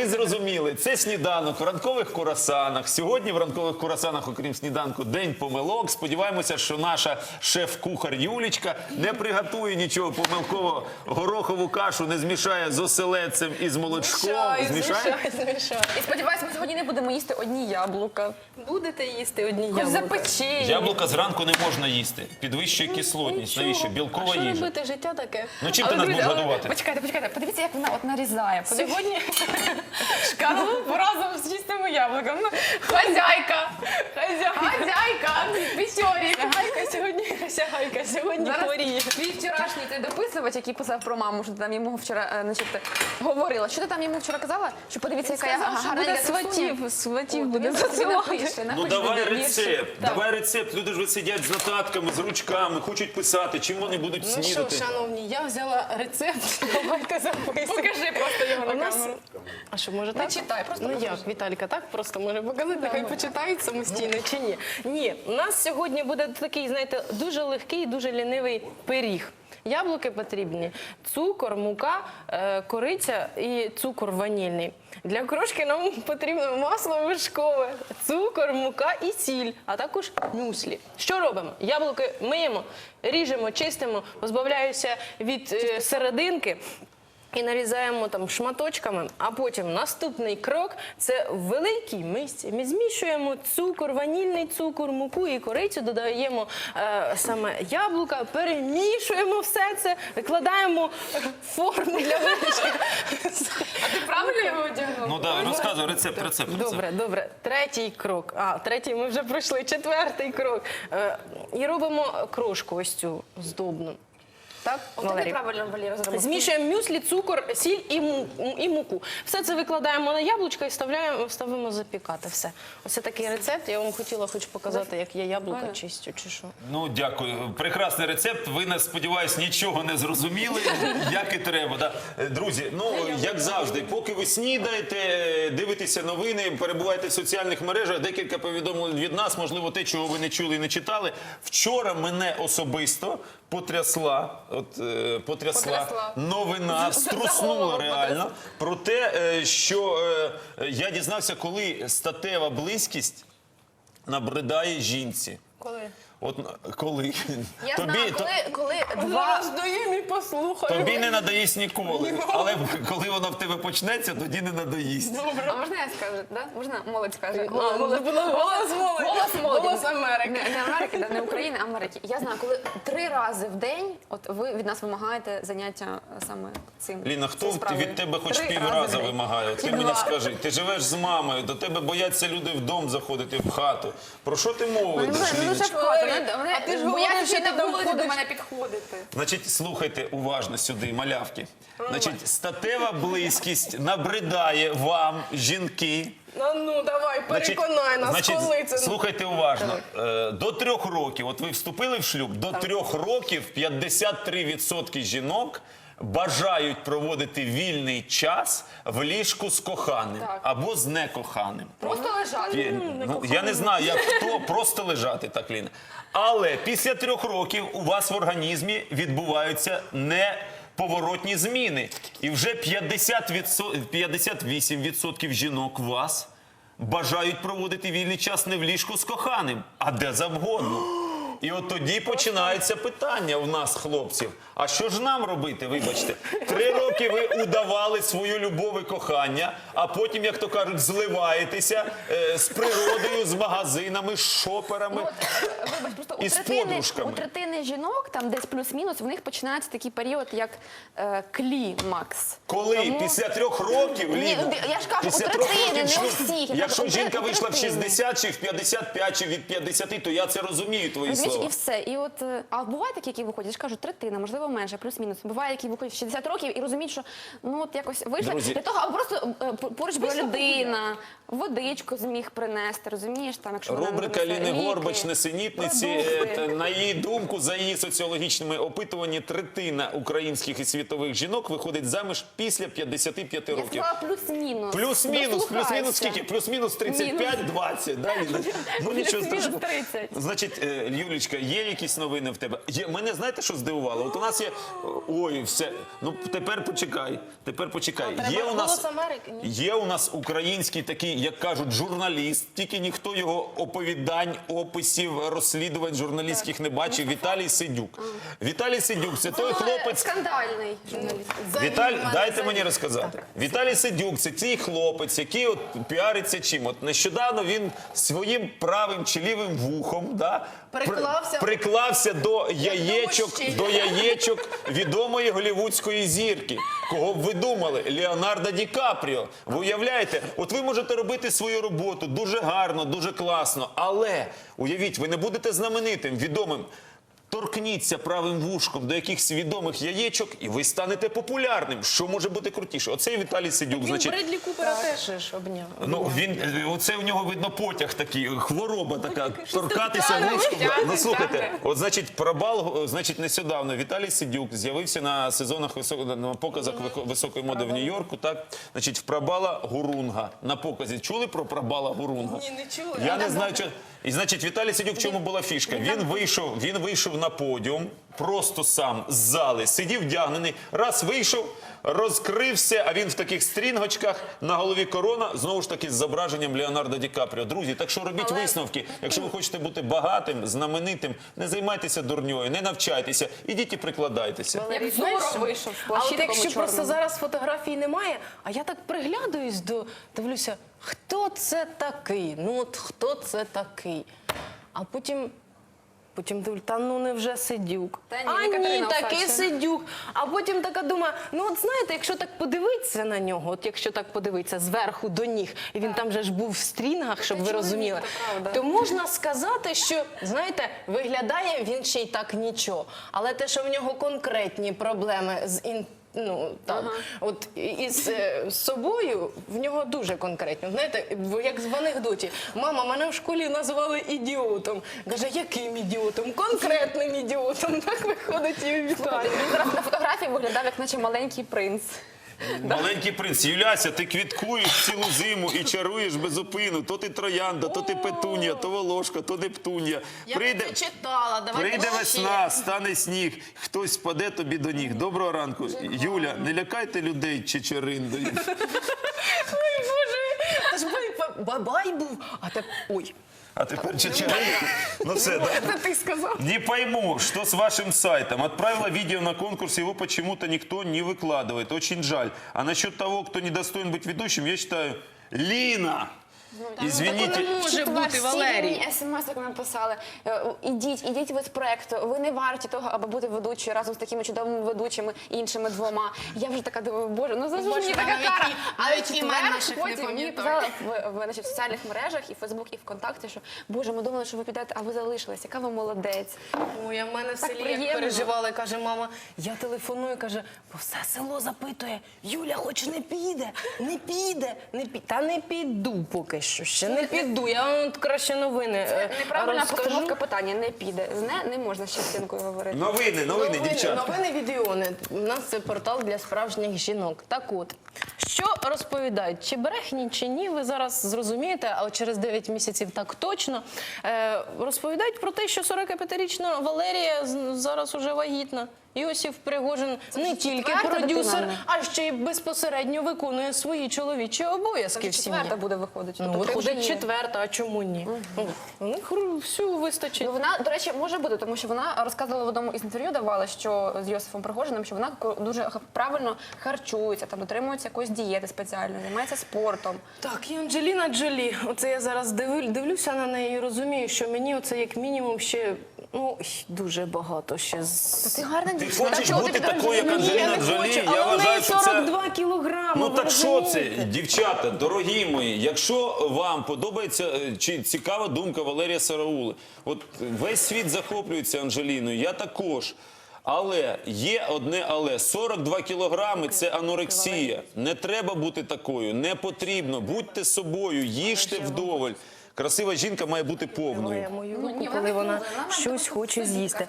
ви зрозуміли, це сніданок в ранкових курасанах. Сьогодні в ранкових курасанах, окрім сніданку, день помилок. Сподіваємося, що наша шеф-кухар Юлічка не приготує нічого помилково горохову кашу, не змішає з оселедцем і з молочком. Змішаю, Змішає? змішаю, змішаю. І сподіваюся, ми сьогодні не будемо їсти одні яблука. Будете їсти одні Хоч яблука. запечені. Яблука зранку не можна їсти. Підвищує кислотність. Нічого. Навіщо? А Білкова що їжа. робити? Життя таке. Ну чим Але, ти нас будеш але годувати? Почекайте, почекайте. Подивіться, як вона от нарізає. Подивіться. Сьогодні Шкарло разом з чистими яблуками. Хазяйка! Хазяйка! Хазяйка сьогодні хазяйка, сьогодні Зараз хворіє. твій вчорашній той дописувач, який писав про маму, що ти там йому вчора е, значить, говорила. Що ти там йому вчора казала? Що подивіться, яка я Сказав, що гарна буде сватів, сватів буде засилати. Ну давай рецепт, давай рецепт. Люди ж сидять з нотатками, з ручками, хочуть писати, чим вони будуть Ну що, снідати. шановні, я взяла рецепт. Давайте записуємо. Покажи на камеру. А що, може Не так? читай, просто Ну як, Віталіка, так просто може показати, хай почитають самостійно чи ні? Ні, у нас сьогодні буде такий, знаєте, дуже легкий, дуже лінивий пиріг. Яблуки потрібні, цукор, мука, е, кориця і цукор ванільний. Для крошки нам потрібно масло вершкове, цукор, мука і сіль, а також мюслі. Що робимо? Яблуки миємо, ріжемо, чистимо, позбавляюся від е, серединки. І нарізаємо там шматочками, а потім наступний крок це в великій мисці. Ми змішуємо цукор, ванільний цукор, муку і корицю, додаємо е, саме яблука, перемішуємо все це, викладаємо форму для випічки. А ти правильно його одягнув? Ну так, розказуй рецепт, рецепт. рецепт. Добре, добре. Третій крок. А, третій ми вже пройшли. Четвертий крок. Е, і робимо крошку ось цю здобну. Так, От Валерій? Валера, зробив. Змішуємо мюслі, цукор, сіль і, му- і муку. Все це викладаємо на яблучко і вставляємо, ставимо запікати. Все. Ось це такий рецепт. Я вам хотіла хоч показати, як я яблука чистю чи що. Ну дякую. Прекрасний рецепт. Ви нас сподіваюсь, нічого не зрозуміли, як і треба. Да? Е, Друзі, ну як завжди, поки ви снідаєте, е, дивитеся новини, перебуваєте в соціальних мережах. Декілька повідомлень від нас, можливо, те, чого ви не чули і не читали. Вчора мене особисто потрясла, от е, потрясла, Потрясла. новина, струснула реально про те, е, що е, я дізнався, коли статева близькість набридає жінці. Коли? От коли Я тобі, знаю, коли, коли два... Зараз доїм і послухаю. тобі не надоїсть ніколи, але коли вона в тебе почнеться, тоді не надоїсть. А можна я скажу, да? Можна молодь скаже? А, ну, Молодь. було голос молоді. Голос молоді. Голос Америки. Не, не Америки, да, не України, а Америки. Я знаю, коли три рази в день от ви від нас вимагаєте заняття саме цим. Ліна, хто цією справою. від тебе хоч Три півраза в день. вимагає? От Ти Чи мені два? скажи, ти живеш з мамою, до тебе бояться люди в дом заходити в хату. Про що ти мовиш? Вже ну, Ліночка? в хату, вони- А ти ж говориш, що на вулиці до мене підходити. Значить, слухайте уважно сюди, малявки. Значить, статева близькість набридає вам, жінки. Ну, ну давай, Значить, переконай нас, значить, коли це. Слухайте уважно. Е, До трьох років, от ви вступили в шлюб, до трьох років 53% жінок бажають проводити вільний час в ліжку з коханим Так. або з некоханим. Просто лежати. Є- Ну, я не знаю, як хто просто лежати так, Ліна. Але після трьох років у вас в організмі відбуваються неповоротні зміни. І вже 50 58% жінок вас бажають проводити вільний час не в ліжку з коханим, а де завгодно. І от тоді починається питання у нас, хлопців. А що ж нам робити? Вибачте, три роки ви удавали свою любов і кохання, а потім, як то кажуть, зливаєтеся е, з природою, з магазинами, з шоперами. Вибач, просто у І з третини, подружками. у третини жінок, там десь плюс-мінус, в них починається такий період, як е, клімакс. Коли Тому- після трьох років, Ні, Ліно, я ж кажу, у третини, не у шлюб, всіх. Я якщо у жінка вийшла в третини. 60 чи в 55 чи від 50, то я це розумію, твої слова. і все. І от, е, а бувають такі, які виходять, я ж кажу, третина, можливо, менше, плюс-мінус. Буває, які виходять в 60 років і розуміють, що ну от якось вийшли Друзі. для того, аби просто е, поруч була людина, водичку зміг принести, розумієш, там, якщо вона не Рубрика Ліни ліки, Горбач, несенітниці. Е, продукти. На її думку, за її соціологічними опитуваннями, третина українських і світових жінок виходить заміж після 55 Я років. сказала плюс-мінус. Плюс-мінус, плюс-мінус Дослухайся. скільки? Плюс-мінус 35-20, да, Ліна? Ну нічого Плюс-мінус страшного. 30. Значить, е, Юлічка, Юлічка, є якісь новини в тебе? Є. Мене знаєте, що здивувало? От у нас є. Ой, все. Ну тепер почекай. Тепер почекай. Є у нас Америки», є у нас український такий, як кажуть, журналіст. Тільки ніхто його оповідань, описів, розслідувань журналістських не бачив. Віталій Сидюк. Віталій Сидюк це той хлопець. Скандальний журналіст. Віталій, дайте мені розказати. Віталій Сидюк це цей хлопець, який от піариться чим. От нещодавно він своїм правим чи лівим вухом да, при- Приклався. приклався до яєчок, до яєчок відомої голівудської зірки. Кого б ви думали? Леонардо Ді Капріо. Ви уявляєте, от ви можете робити свою роботу дуже гарно, дуже класно, але уявіть, ви не будете знаменитим, відомим. Торкніться правим вушком до якихось відомих яєчок, і ви станете популярним. Що може бути крутіше? Оцей Віталій Сидюк, Він значить, Бредлі Купера теж ж обняв. ну він оце у нього видно потяг такий, хвороба така, торкатися вушком. Ну слухайте, от значить, пробал, значить, нещодавно Віталій Сидюк з'явився на сезонах високо- на показах високої моди в Нью-Йорку. Так, значить, в Прабала Гурунга на показі. Чули про Прабала Гурунга? Ні, не чула. Я не знаю, що. І значить, Віталій Сидюк, в чому була фішка? Він вийшов, він вийшов на подіум, просто сам з зали, сидів вдягнений, раз вийшов, розкрився, а він в таких стрінгочках, на голові корона, знову ж таки з зображенням Леонардо Ді Капріо. Друзі, так що робіть висновки. Якщо ви хочете бути багатим, знаменитим, не займайтеся дурньою, не навчайтеся, ідіть і прикладайтеся. Як Знаєш вийшов в А от плащі якщо такому просто зараз фотографій немає, а я так приглядаюсь до дивлюся, хто це такий? Ну от хто це такий? А потім. Потім дивлю, та ну не вже сидюк. Та ні, а ні, Катерина такий сидюк. А потім така думаю, ну от знаєте, якщо так подивитися на нього, от якщо так подивитися зверху до ніг, і він там же ж був в стрінгах, щоб ви розуміли, то то можна сказати, що знаєте, виглядає він ще й так нічого. Але те, що в нього конкретні проблеми з ін. Ну так, от із е, з собою в нього дуже конкретно. Знаєте, як в анекдоті, мама мене в школі назвали ідіотом. Каже, яким ідіотом? Конкретним ідіотом. Так виходить і Віталій. Він зараз на фотографії виглядав як наче маленький принц. Маленький принц, Юляся, ти квіткуєш цілу зиму і чаруєш безупину. То ти троянда, то ти петунія, то волошка, то нептунія. Прийде, читала. Прийде весна, стане сніг, хтось впаде тобі до ніг. Доброго ранку. Юля, не лякайте людей чечериндою. Ой, Боже, та ж бай- бабай був. А так ой, А тепер чечеринда. Ну все, да. це ти сказав. Не пойму, что с вашим сайтом. Отправила видео на конкурс, его почему-то никто не выкладывает. Очень жаль. А насчет того, кто недостоин быть ведущим, я считаю, Лина. Извините. не може бути, всі Валерій. мені смс як написали. е, Ідіть, ідіть ви з проекту. Ви не варті того, аби бути ведучою разом з такими чудовими ведучими іншими двома. Я вже така думаю, боже, ну ж мені така навіть кара. і- А навіть в імен четвер наших не потім мені пам'ятаю. писали в, в, значить, в соціальних мережах, і Фейсбук, і ВКонтакті, що боже, ми думали, що ви підете, а ви залишились. Яка ви молодець. Ой, а в мене в селі як приємно. переживали, каже мама, я телефоную, каже, бо все село запитує, Юля, хоч не піде, не піде, не піде. Та не піду поки що, ще не піду. Я вам от краще новини е, Неправильна розкажу. постановка питання не піде. З не, не можна з частинкою говорити. Новини, новини, дівчатка. Новини Відіони. У нас це портал для справжніх жінок. Так от, що розповідають, чи брехні, чи ні, ви зараз зрозумієте, але через 9 місяців так точно. Е, розповідають про те, що 45-річна Валерія з- зараз уже вагітна. Іосиф Пригожин не тільки продюсер, а ще й безпосередньо виконує свої чоловічі обов'язки в сім'ї. Четверта буде виходити. Ну, Тобто виходить четверта, а чому ні? Ну, У них всю вистачить. Ну, вона, до речі, може бути, тому що вона розказувала в одному із інтерв'ю, давала, що з Йосифом Пригожиним, що вона дуже правильно харчується, там дотримується якоїсь дієти спеціальної, займається спортом. Так, і Анджеліна Джолі. Оце я зараз дивлю, дивлюся на неї і розумію, що мені оце як мінімум ще ну дуже багато ще з. Ти гарна Ти дівчина. хочеш Чого бути ти такою, як Ні, Анджеліна не Джолі? хочу, Я але в вважаю, що це- 42 кілограми. Ну ви так що це, розумієте? дівчата, дорогі мої, якщо вам подобається е, чи цікава думка Валерія Сараули, от весь світ захоплюється Анжеліною, я також. Але є одне але 42 кілограми це анорексія. Не треба бути такою, не потрібно. Будьте собою, їжте вдоволь. Красива жінка має бути повною. Мою Ну, руку, коли вона щось хоче з'їсти.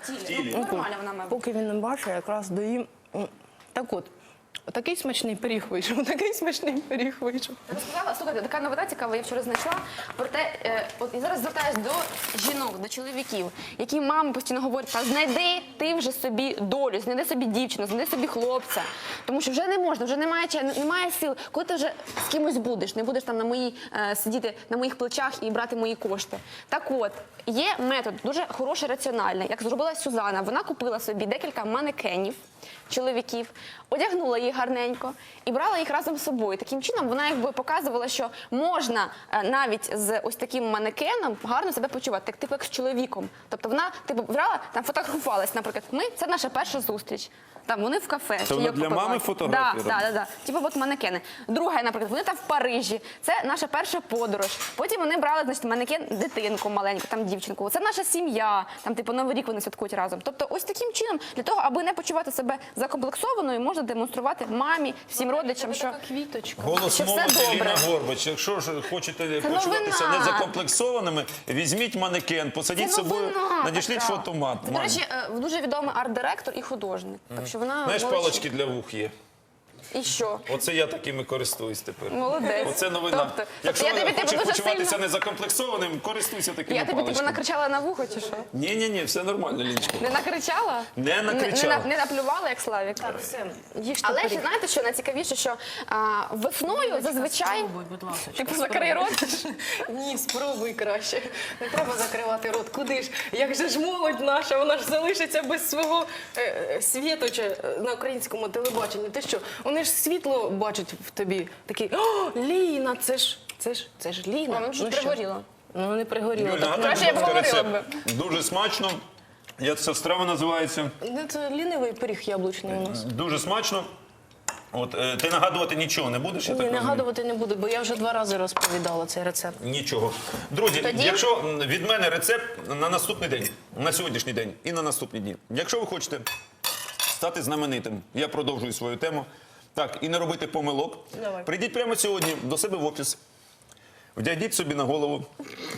Ну. Поки він не бачить, якраз доїм. Так от, Такий смачний пиріг вийшов, такий смачний пиріг вийшов. Розказала, слухайте, така новина цікава, я вчора знайшла. Проте, е, от і зараз звертаюсь до жінок, до чоловіків, які мами постійно говорять, та знайди ти вже собі долю, знайди собі дівчину, знайди собі хлопця. Тому що вже не можна, вже немає немає сил. Коли ти вже з кимось будеш, не будеш там на моїй е, сидіти на моїх плечах і брати мої кошти. Так от, є метод дуже хороший, раціональний, як зробила Сюзана. Вона купила собі декілька манекенів чоловіків, одягнула їх гарненько і брала їх разом з собою. Таким чином вона якби показувала, що можна е, навіть з ось таким манекеном гарно себе почувати, так типу як з чоловіком. Тобто вона типу брала там фотографувалась, наприклад, ми це наша перша зустріч. Там вони в кафе. Це вона для мами фотографії Да, да, да, да. Типу от манекени. Друга, наприклад, вони там в Парижі. Це наша перша подорож. Потім вони брали значить, манекен дитинку маленьку, там дівчинку. Це наша сім'я. Там, типу, новий рік вони святкують разом. Тобто, ось таким чином, для того, аби не почувати себе закомплексованою, можна демонструвати мамі, всім родичам, що квіточка. Голос Що все молоді добре. Горбач. Якщо ж хочете Це почуватися новина. незакомплексованими, візьміть манекен, посадіть з собою, новина надішліть така. фотомат. До речі, е, дуже відомий арт-директор і художник. Так що вона Знаєш, палочки для вух є. І що? Оце я такими користуюсь тепер. Молодець. Оце новина. Тобто, Якщо я тобі типу дуже почуватися сильно... незакомплексованим, користуйся такими Я тобі типу паличками. накричала на вухо чи що? Ні, ні, ні, все нормально, Ліночко. Не накричала? Не накричала. Не, наплювала, як Славік? Все, їжте Але ще знаєте, що найцікавіше, що а, весною зазвичай Спробуй, будь ласка. типу закрий рот. Ні, спробуй краще. Не треба закривати рот. Куди ж? Як же ж молодь наша, вона ж залишиться без свого е, е, світоча е, на українському телебаченні. Ти що? Вони ж світло бачать в тобі. Такі, о, Ліна, це ж, це ж, це ж Ліна. Воно ж Ну що? пригоріло. Ну не пригоріло. Юль, Так, краще я б говорила рецепт. Дуже смачно. Як ця страва називається? ну, Це лінивий пиріг яблучний у нас. Дуже смачно. От е, ти нагадувати нічого не будеш, я Ні, так нагадувати не буду, бо я вже два рази розповідала цей рецепт. Нічого. Друзі, Тоді- якщо від мене рецепт на наступний день, на сьогоднішній день і на наступні дні. Якщо ви хочете стати знаменитим, я продовжую свою тему. Так, і не робити помилок. Давай. Прийдіть прямо сьогодні до себе в офіс. Вдягніть собі на голову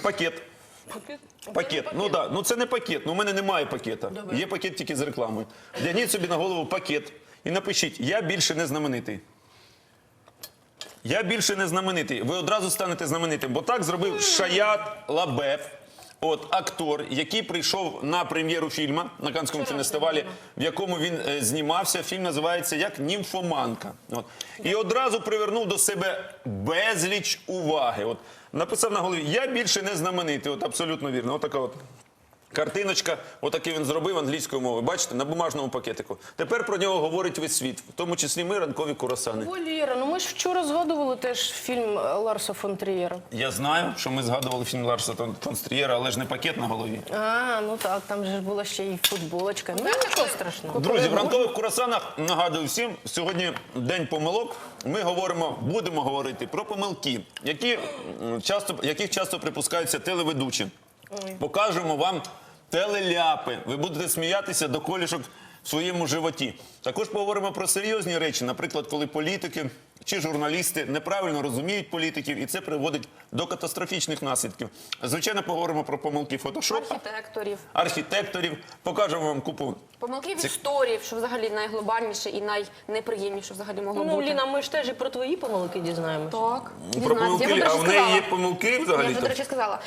пакет. Пакет. Пакет. Ну да, ну це не пакет. Ну, у мене немає пакета. Є пакет тільки з рекламою. Вдягніть собі на голову пакет і напишіть: Я більше не знаменитий. Я більше не знаменитий. Ви одразу станете знаменитим. Бо так зробив Шаят Лабеф, от актор, який прийшов на прем'єру фільму на Канському фестивалі, в якому він е, знімався. Фільм називається як Німфоманка. От. І одразу привернув до себе безліч уваги. От. Написав на голові: Я більше не знаменитий. От абсолютно вірно. Отака от. Картиночка, отакий він зробив англійською мовою. Бачите, на бумажному пакетику. Тепер про нього говорить весь світ, в тому числі ми ранкові курасани. Валера, ну ми ж вчора згадували теж фільм е, Ларса фон Трієра. Я знаю, що ми згадували фільм Ларса фон Стрієра, але ж не пакет на голові. А, ну так, там же ж була ще й футболочка. Ну нічого страшного. Друзі, в ранкових курасанах нагадую всім, сьогодні день помилок. Ми говоримо, будемо говорити про помилки, які часто, яких часто припускаються телеведучі. Покажемо вам телеляпи. Ви будете сміятися до колішок в своєму животі. Також поговоримо про серйозні речі, наприклад, коли політики чи журналісти неправильно розуміють політиків, і це приводить до катастрофічних наслідків. Звичайно, поговоримо про помилки фотошопа, Архітекторів. архітекторів. Покажемо вам купу Помилки в історії, що взагалі найглобальніше і найнеприємніше взагалі могло Ну, бути. Ліна, ми ж теж і про твої помилки дізнаємося. Так. Про дізнаєтесь. Я а в неї є помилки Я вже, до речі, сказала.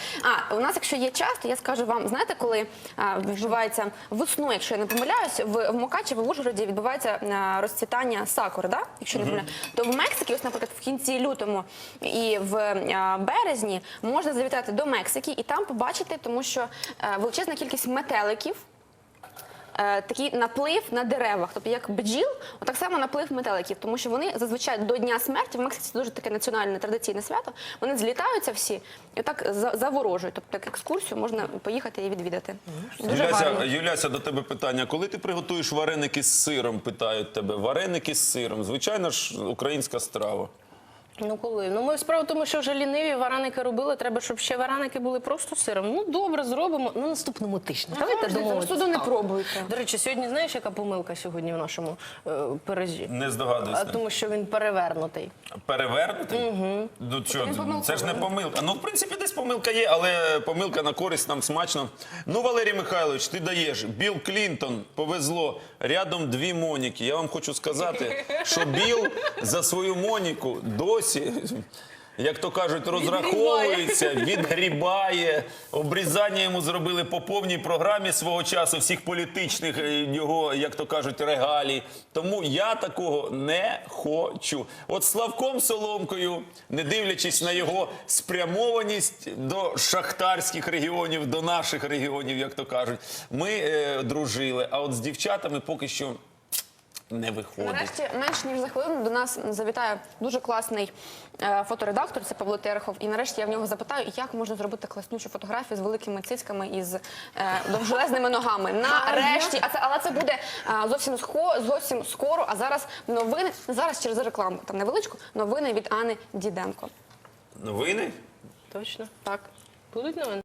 А, у нас, якщо є час, то я скажу вам, знаєте, коли а, відбувається весну, якщо я не помиляюсь, в, в Мукачеві, в Ужгороді відбувається а, розцвітання сакури, да? якщо не помиляюсь, то в Мексиці, ось, наприклад, в кінці лютому і в березні можна завітати до Мексики і там побачити, тому що величезна кількість метеликів. Е, Такий наплив на деревах, тобто як бджіл, отак само наплив метеликів, тому що вони зазвичай до Дня смерті в Мексиці дуже таке національне традиційне свято. Вони злітаються всі і так за- заворожують. Тобто так екскурсію можна поїхати і відвідати. Дуже Юляся. Юляся, до тебе питання. Коли ти приготуєш вареники з сиром, питають тебе. Вареники з сиром. Звичайно ж, українська страва. Ну коли? Ну ми справа в тому, що вже ліниві вареники робили. Треба, щоб ще вареники були просто сиром. Ну добре, зробимо на наступному тижні. Давайте завжди, домовимося. суду не пробуйте. До речі, сьогодні знаєш, яка помилка сьогодні в нашому е, пирожі? Не А тому, що він перевернутий. Перевернути? Ну що, це ж не помилка. Ну, в принципі, десь помилка є, але помилка на користь нам смачно. Ну, Валерій Михайлович, ти даєш. Біл Клінтон повезло. Рядом дві Моніки. Я вам хочу сказати, що Біл за свою Моніку досі. Як то кажуть, розраховується, відгрібає. Обрізання йому зробили по повній програмі свого часу, всіх політичних е, його, як то кажуть, регалій. Тому я такого не хочу. От Славком Соломкою, не дивлячись на його спрямованість до шахтарських регіонів, до наших регіонів, як то кажуть, ми е, дружили. А от з дівчатами поки що не виходить. Нарешті, менш ніж за хвилину до нас завітає дуже класний е, фоторедактор, це Павло Терехов. І нарешті я в нього запитаю, як можна зробити класнючу фотографію з великими цицьками і з е, довжелезними ногами. Нарешті, а це але це буде е, зовсім схо- зовсім скоро. А зараз новини зараз через рекламу там невеличку новини від Ани Діденко. Новини? Точно? Так. Будуть новини?